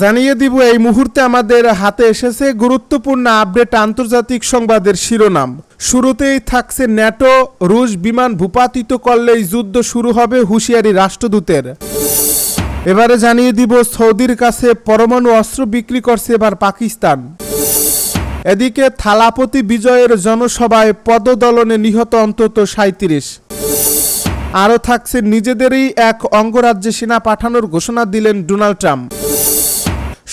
জানিয়ে দিব, এই মুহূর্তে আমাদের হাতে এসেছে গুরুত্বপূর্ণ আপডেট আন্তর্জাতিক সংবাদের শিরোনাম। শুরুতেই থাকছে ন্যাটো, রুশ বিমান ভূপাতিত করলেই যুদ্ধ শুরু হবে হুঁশিয়ারি রাষ্ট্রদূতের। এবারে জানিয়ে দিব, সৌদির কাছে পরমাণু অস্ত্র বিক্রি করছে এবার পাকিস্তান। এদিকে থালাপতি বিজয়ের জনসভায় পদদলনে নিহত অন্তত সাঁত্রিশ আরও থাকছে, নিজেদেরই এক অঙ্গরাজ্যে সেনা পাঠানোর ঘোষণা দিলেন ডোনাল্ড ট্রাম্প।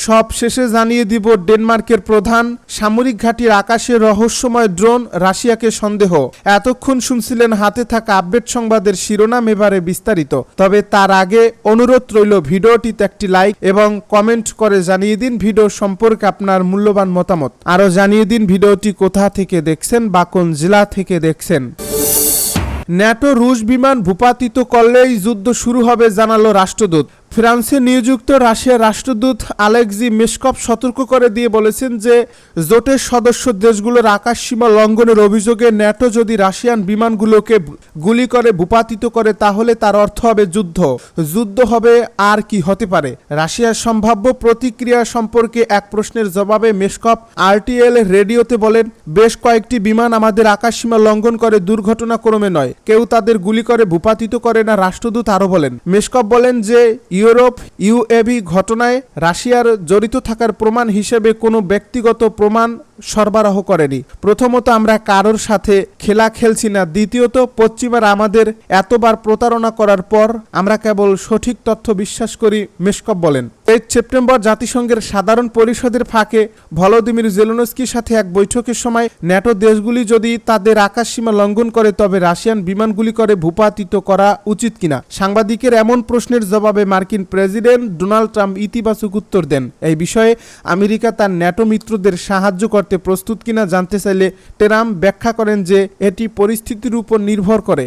সব শেষে জানিয়ে দিব ডেনমার্কের প্রধান, সামরিক ঘাঁটির আকাশে রহস্যময় ড্রোন রাশিয়াকে সন্দেহ। এতক্ষণ শুনছিলেন হাতে থাকা আপডেট সংবাদের শিরোনাম এবারে বিস্তারিত। তবে তার আগে অনুরোধ রইল ভিডিওটিতে একটি লাইক এবং কমেন্ট করে জানিয়ে দিন ভিডিও সম্পর্কে আপনার মূল্যবান মতামত। আরও জানিয়ে দিন ভিডিওটি কোথা থেকে দেখছেন বা কোন জেলা থেকে দেখছেন। ন্যাটো রুশ বিমান ভূপাতিত করলেই যুদ্ধ শুরু হবে, জানালো রাষ্ট্রদূত। ফ্রান্সে নিয়োজিত রাশিয়ার রাষ্ট্রদূত আলেক্সি মেসকপ সতর্ক করে দিয়ে বলেছেন যে, জোটের সদস্য দেশগুলোর আকাশ সীমা লঙ্ঘনের অভিযোগে ন্যাটো যদি রাশিয়ান বিমানগুলোকে গুলি করে, ভূপাতিত করে, তাহলে তার অর্থ হবে যুদ্ধ। যুদ্ধ হবে আর কি হতে পারে? রাশিয়ার সম্ভাব্য প্রতিক্রিয়া সম্পর্কে এক প্রশ্নের জবাবে মেসকপ আরটিএল রেডিওতে বলেন, বেশ কয়েকটি বিমান আমাদের আকাশসীমা লঙ্ঘন করে দুর্ঘটনাক্রমে নয়। কেউ তাদের গুলি করে, ভূপাতিত করে না, রাষ্ট্রদূত আরও বলেন। মেসকপ বলেন যে ইউরোপ ইউএভি ঘটনায় রাশিয়ার জড়িত থাকার প্রমাণ হিসেবে কোনো ব্যক্তিগত প্রমাণ সরবরাহ করেনি। প্রথমত আমরা কারোর সাথে খেলা খেলছি না, দ্বিতীয়ত পশ্চিমারা আমাদের এতবার প্রতারণা করার পর আমরা কেবল সঠিক তথ্য বিশ্বাস করি মেসকপ বলেন। তেইশ সেপ্টেম্বর জাতিসংঘের সাধারণ পরিষদের ফাঁকে ভলোদিমির জেলনস্কির সাথে এক বৈঠকের সময় ন্যাটো দেশগুলি যদি তাদের আকাশসীমা লঙ্ঘন করে, তবে রাশিয়ান বিমানগুলি করে ভূপাতিত করা উচিত কিনা? সাংবাদিকের এমন প্রশ্নের জবাবে মার্কিন প্রেসিডেন্ট ডোনাল্ড ট্রাম্প ইতিবাচক উত্তর দেন। এই বিষয়ে আমেরিকা তার ন্যাটো মিত্রদের সাহায্য করতে প্রস্তুত কিনা জানতে চাইলে টেরাম ব্যাখ্যা করেন যে এটি পরিস্থিতির উপর নির্ভর করে।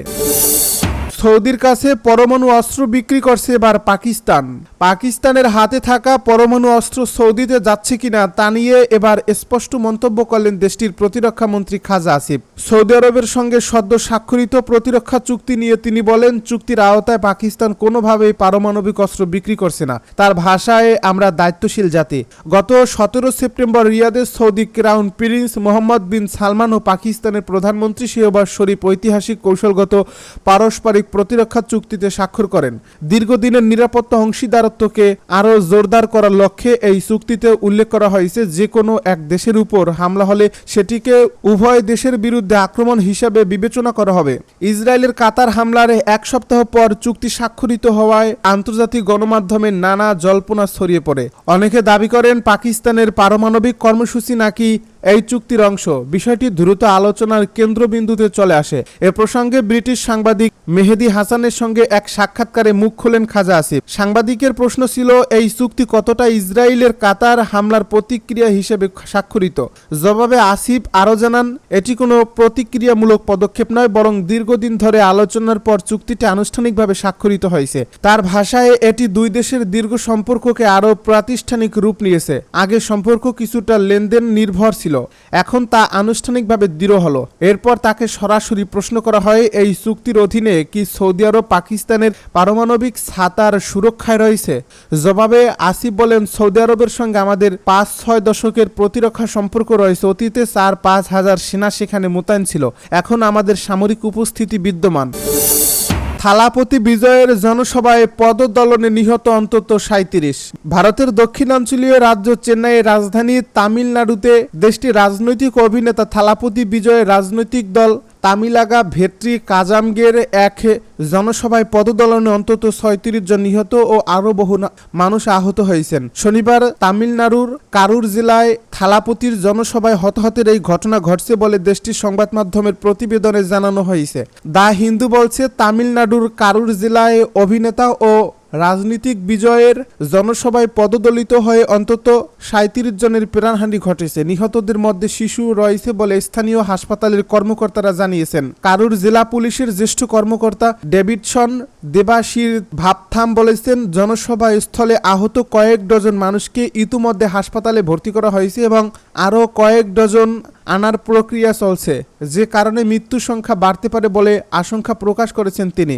সৌদির কাছে পরমাণু অস্ত্র বিক্রি করছে এবার পাকিস্তান। পাকিস্তানের হাতে থাকা পরমাণু অস্ত্র সৌদিতে যাচ্ছে কিনা তা নিয়ে এবার স্পষ্ট মন্তব্য করলেন দেশটির প্রতিরক্ষা মন্ত্রী খাজা আসিফ। সৌদি আরবের সঙ্গে সদ্য স্বাক্ষরিত প্রতিরক্ষা চুক্তি নিয়ে তিনি বলেন, চুক্তির আওতায় পাকিস্তান কোনোভাবেই পারমাণবিক অস্ত্র বিক্রি করছে না। তার ভাষায় আমরা দায়িত্বশীল জাতি। গত সতেরো সেপ্টেম্বর রিয়াদের Saudi crown prince Mohammed bin Salman ও পাকিস্তানের প্রধানমন্ত্রী শেহবাজ শরীফ ঐতিহাসিক কৌশলগত পারস্পরিক প্রতিরক্ষা চুক্তিতে স্বাক্ষর করেন। দীর্ঘদিনের নিরাপত্তা অংশীদারত্বকে আরও জোরদার করার লক্ষ্যে এই চুক্তিতে উল্লেখ করা হয়েছে যে কোনো এক দেশের উপর হামলা হলে সেটিকে উভয় দেশের বিরুদ্ধে আক্রমণ হিসাবে বিবেচনা করা হবে। ইসরায়েলের কাতার হামলার এক সপ্তাহ পর চুক্তি স্বাক্ষরিত হওয়ায় আন্তর্জাতিক গণমাধ্যমে নানা জল্পনা ছড়িয়ে পড়ে। অনেকে দাবি করেন পাকিস্তানের পারমাণবিক কর্মসূচি নাকি এই চুক্তির অংশ বিষয়টি দ্রুত আলোচনার কেন্দ্রবিন্দুতে চলে আসে। এ প্রসঙ্গে ব্রিটিশ সাংবাদিক মেহেদি হাসানের সঙ্গে এক সাক্ষাৎকারে মুখ খোলেন খাজা আসিফ। সাংবাদিকের প্রশ্ন ছিল, এই চুক্তি কতটা ইসরায়েলের কাতার হামলার প্রতিক্রিয়া হিসেবে স্বাক্ষরিত? জবাবে আসিফ আরও জানান, এটি কোনো প্রতিক্রিয়ামূলক পদক্ষেপ নয়, বরং দীর্ঘদিন ধরে আলোচনার পর চুক্তিটি আনুষ্ঠানিকভাবে স্বাক্ষরিত হয়েছে। তার ভাষায়, এটি দুই দেশের দীর্ঘ সম্পর্ককে আরও প্রাতিষ্ঠানিক রূপ নিয়েছে। আগে সম্পর্ক কিছুটা লেনদেন নির্ভর ছিল। এখন তা আনুষ্ঠানিকভাবে দৃঢ় হলো। এরপর তাকে সরাসরি প্রশ্ন করা হয়, এই চুক্তির অধীনে কি সৌদি আরব পাকিস্তানের পারমাণবিক ছাতার সুরক্ষায় রয়েছে? জবাবে আসিফ বলেন, সৌদি আরবের সঙ্গে আমাদের পাঁচ ছয় দশকের প্রতিরক্ষা সম্পর্ক রয়েছে। অতীতে চার পাঁচ হাজার সেনা সেখানে মোতায়েন ছিল। এখন আমাদের সামরিক উপস্থিতি বিদ্যমান। থালাপতি বিজয়ের জনসভায় পদদলনে নিহত অন্তত সাঁত্রিশ ভারতের দক্ষিণাঞ্চলীয় রাজ্য চেন্নাইয়ের রাজধানী তামিলনাড়ুতে দেশটির রাজনৈতিক অভিনেতা থালাপতি বিজয়ের রাজনৈতিক দল তামিলাগা ভেট্রি কাজামগের এক জনসভায় পদদলনে অন্তত ছয়ত্রিশ জন নিহত ও আরও বহু মানুষ আহত হয়েছেন। শনিবার তামিলনাড়ুর কারুর জেলায় থালাপতির জনসভায় হতাহতের এই ঘটনা ঘটছে বলে দেশটির সংবাদ মাধ্যমের প্রতিবেদনে জানানো হয়েছে। দা হিন্দু বলছে, তামিলনাড়ুর কারুর জেলায় অভিনেতা ও রাজনৈতিক বিজয়ের জনসভায় পদদলিত হয়ে অন্তত সাঁত্রিশ জনের প্রাণহানি ঘটেছে। নিহতদের মধ্যে শিশু রয়েছে বলে স্থানীয় হাসপাতালের কর্মকর্তারা জানিয়েছেন। কারুর জেলা পুলিশের জ্যেষ্ঠ কর্মকর্তা ডেভিডসন দেবাশির ভাবথাম বলেছেন জনসভা স্থলে আহত কয়েক ডজন মানুষকে ইতিমধ্যে হাসপাতালে ভর্তি করা হয়েছে এবং আরও কয়েক ডজন আনার প্রক্রিয়া চলছে। যে কারণে মৃত্যু সংখ্যা বাড়তে পারে বলে আশঙ্কা প্রকাশ করেছেন তিনি।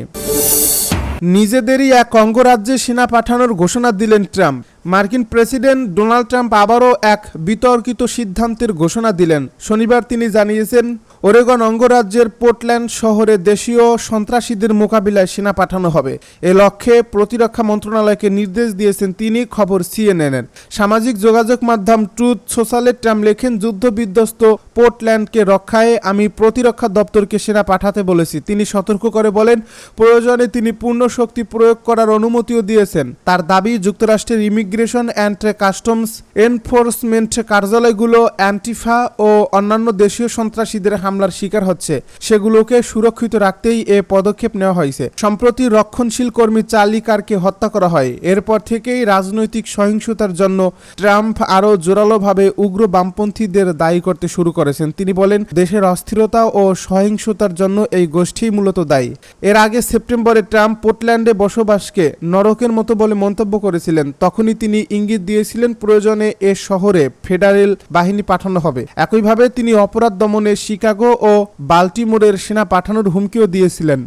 নিজেদেরই এক অঙ্গরাজ্যে সেনা পাঠানোর ঘোষণা দিলেন ট্রাম্প। মার্কিন প্রেসিডেন্ট ডোনাল্ড ট্রাম্প আবারও এক বিতর্কিত সিদ্ধান্তের ঘোষণা দিলেন। শনিবার তিনি জানিয়েছেন, ওরেগন অঙ্গরাজ্যের পোর্টল্যান্ড শহরে দেশীয় সন্ত্রাসীদের মোকাবিলায় সেনা পাঠানো হবে। এ লক্ষ্যে প্রতিরক্ষা মন্ত্রণালয়কে নির্দেশ দিয়েছেন তিনি খবর সিএনএনের। সামাজিক যোগাযোগ মাধ্যম ট্রুথ সোশ্যালে ট্রাম্প লেখেন, যুদ্ধবিধ্বস্ত পোর্টল্যান্ডকে রক্ষায় আমি প্রতিরক্ষা দপ্তরকে সেনা পাঠাতে বলেছি। তিনি সতর্ক করে বলেন, প্রয়োজনে তিনি পূর্ণ শক্তি প্রয়োগ করার অনুমতিও দিয়েছেন। তার দাবি, যুক্তরাষ্ট্রের ইমিগ্রেশন অ্যান্ড কাস্টমস এনফোর্সমেন্ট কার্যালয়গুলো অ্যান্টিফা ও অন্যান্য দেশীয় সন্ত্রাসীদের হামলার শিকার হচ্ছে। সেগুলোকে সুরক্ষিত রাখতেই এ পদক্ষেপ নেওয়া হয়েছে। সম্প্রতি রক্ষণশীল কর্মী চার্লি কারকে হত্যা করা হয়। এরপর থেকেই রাজনৈতিক সহিংসতার জন্য ট্রাম্প আরও জোরালোভাবে উগ্র বামপন্থীদের দায়ী করতে শুরু করেছেন। তিনি বলেন, দেশের অস্থিরতা ও সহিংসতার জন্য এই গোষ্ঠী মূলত দায়ী। এর আগে সেপ্টেম্বরে ট্রাম্প পোর্টল্যান্ডে বসবাসকে নরকের মতো বলে মন্তব্য করেছিলেন। তখনই তিনি ইঙ্গিত দিয়েছিলেন প্রয়োজনে এ শহরে ফেডারেল বাহিনী পাঠানো হবে। একইভাবে তিনি অপরাধ দমনে শিকাগো ও বাল্টিমোরের সেনা পাঠানোর হুমকিও দিয়েছিলেন।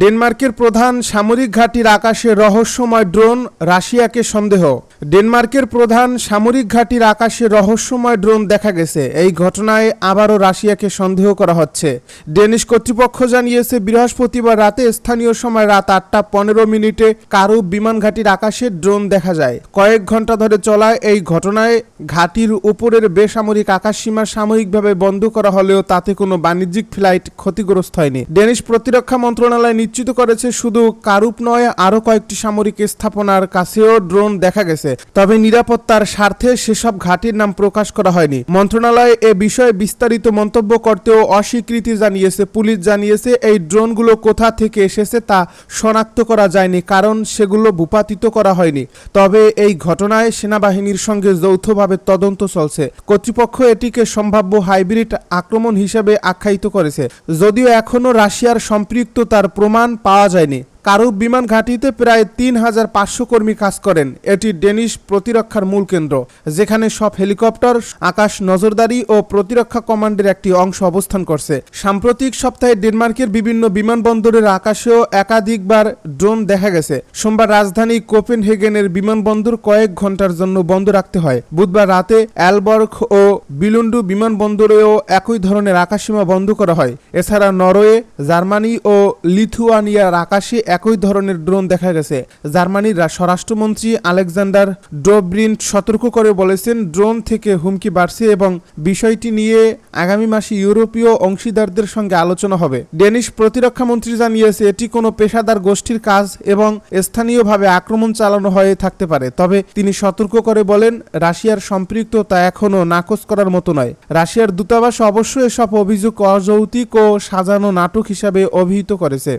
ডেনমার্কের প্রধান সামরিক ঘাঁটির আকাশে রহস্যময় ড্রোন রাশিয়াকে সন্দেহ। ডেনমার্কের প্রধান সামরিক ঘাঁটির আকাশে রহস্যময় ড্রোন দেখা গেছে। এই ঘটনায় আবারও রাশিয়াকে সন্দেহ করা হচ্ছে। ডেনিশ কর্তৃপক্ষ জানিয়েছে, বৃহস্পতিবার রাতে স্থানীয় সময় রাত আটটা পনেরো মিনিটে কারু বিমান ঘাঁটির আকাশে ড্রোন দেখা যায়। কয়েক ঘণ্টা ধরে চলা এই ঘটনায় ঘাঁটির উপরের বেসামরিক আকাশসীমা সাময়িকভাবে বন্ধ করা হলেও তাতে কোনো বাণিজ্যিক ফ্লাইট ক্ষতিগ্রস্ত হয়নি। ডেনিশ প্রতিরক্ষা মন্ত্রণালয় নিশ্চিত করেছে, শুধু কারুপ নয়, আরও কয়েকটি সামরিক স্থাপনার কাছেও ড্রোন দেখা গেছে। তবে নিরাপত্তার স্বার্থে সেসব ঘাঁটির নাম প্রকাশ করা হয়নি। মন্ত্রণালয় এ বিষয়ে বিস্তারিত মন্তব্য করতেও অস্বীকৃতি জানিয়েছে। পুলিশ জানিয়েছে, এই ড্রোনগুলো কোথা থেকে এসেছে তা শনাক্ত করা যায়নি, কারণ সেগুলো ভূপাতিত করা হয়নি। তবে এই ঘটনায় সেনাবাহিনীর সঙ্গে যৌথভাবে তদন্ত চলছে। কর্তৃপক্ষ এটিকে সম্ভাব্য হাইব্রিড আক্রমণ হিসেবে আখ্যায়িত করেছে। যদিও এখনও রাশিয়ার সম্পৃক্ততার প্রমাণ পাওয়া যায়নি। কারু বিমান ঘাঁটিতে প্রায় তিন হাজার পাঁচশো কর্মী কাজ করেন। এটি ডেনিশ প্রতিরক্ষার মূল কেন্দ্র, যেখানে সব হেলিকপ্টার, আকাশ নজরদারি ও প্রতিরক্ষা কমান্ডের একটি অংশ অবস্থান করছে। সাম্প্রতিক সপ্তাহে ডেনমার্কের বিভিন্ন বিমানবন্দরের আকাশেও একাধিকবার ড্রোন দেখা গেছে। সোমবার রাজধানী কোপেনহেগেনের বিমানবন্দর কয়েক ঘণ্টার জন্য বন্ধ রাখতে হয়। বুধবার রাতে অ্যালবর্গ ও বিলুন্ডু বিমানবন্দরেও একই ধরনের আকাশসীমা বন্ধ করা হয়। এছাড়া নরওয়ে, জার্মানি ও লিথুয়ানিয়ার আকাশে একই ধরনের ড্রোন দেখা গেছে। জার্মানির স্বরাষ্ট্রমন্ত্রী আলেকজান্ডার ডোব্রিন্ট সতর্ক করে বলেছেন, ড্রোন থেকে হুমকি বাড়ছে এবং বিষয়টি নিয়ে আগামী মাসে ইউরোপীয় অংশীদারদের সঙ্গে আলোচনা হবে। ডেনিশ প্রতিরক্ষা মন্ত্রী জানিয়েছে, এটি কোনো পেশাদার গোষ্ঠীর কাজ এবং স্থানীয়ভাবে আক্রমণ চালানো হয়ে থাকতে পারে। তবে তিনি সতর্ক করে বলেন, রাশিয়ার সম্পৃক্ততা এখনও নাকচ করার মতো নয়। রাশিয়ার দূতাবাস অবশ্য এসব অভিযোগ অযৌক্তিক ও সাজানো নাটক হিসাবে অভিহিত করেছে।